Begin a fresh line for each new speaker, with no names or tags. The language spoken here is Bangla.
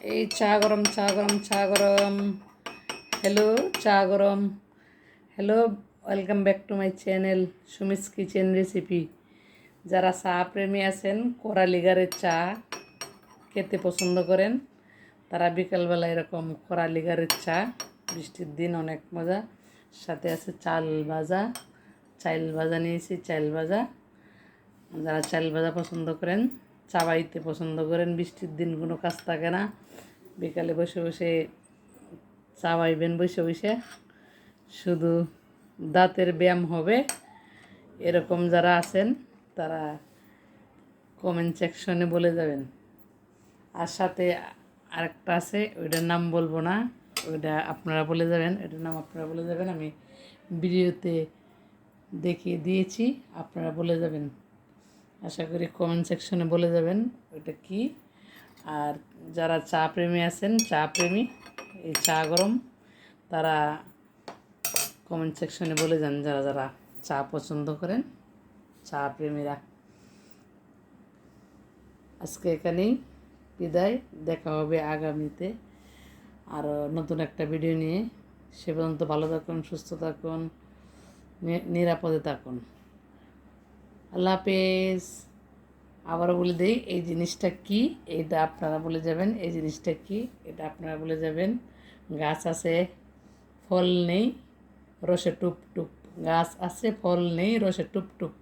এই চা গরম চা গরম চা গরম। হ্যালো চা গরম। Hello welcome back to my channel Sumi's kitchen recipe যারা চা প্রেমী আছেন কোরালিগারের চা খেতে পছন্দ করেন, তারা বিকালবেলা এরকম কোরালিগারের চা, বৃষ্টির দিন অনেক মজা। সাথে আছে চাল ভাজা চাল ভাজা নিয়েছি, চাল ভাজা। যারা চাল ভাজা পছন্দ করেন চাবাইতে পছন্দ করেন, বৃষ্টির দিন কোনো কাজ থাকে না। বিকালে বসে বসে চাবাইবেন বসে বসে। শুধু দাঁতের ব্যায়াম হবে। এরকম যারা আছেন, তারা কমেন্ট সেকশনে বলে যাবেন। আর সাথে আরেকটা আছে, ওইটার নাম বলব না। ওইটা আপনারা বলে যাবেন, ওইটার নাম আপনারা বলে যাবেন। আমি ভিডিওতে দেখিয়ে দিয়েছি, আপনারা বলে যাবেন। আশা করি কমেন্ট সেকশনে বলে যাবেন ওইটা কি। আর যারা চা প্রেমী আছেন, চা প্রেমী, এই চা গরম, তারা কমেন্ট সেকশনে বলে যান যারা যারা চা পছন্দ করেন, চা প্রেমীরা। আজকে এখানেই বিদায়, দেখা হবে আগামীতে আরও নতুন একটা ভিডিও নিয়ে। সে পর্যন্ত ভালো থাকুন, সুস্থ থাকুন নিরাপদে থাকুন। আল্লাহ হাফেজ। আবারও বলে দিই, এই জিনিসটা কি? এটা আপনারা বলে যাবেন, এই জিনিসটা কি? এটা আপনারা বলে যাবেন, গাছ আছে, ফল নেই, রসে টুপ টুপ গাছ আছে, ফল নেই, রসে টুপ টুপ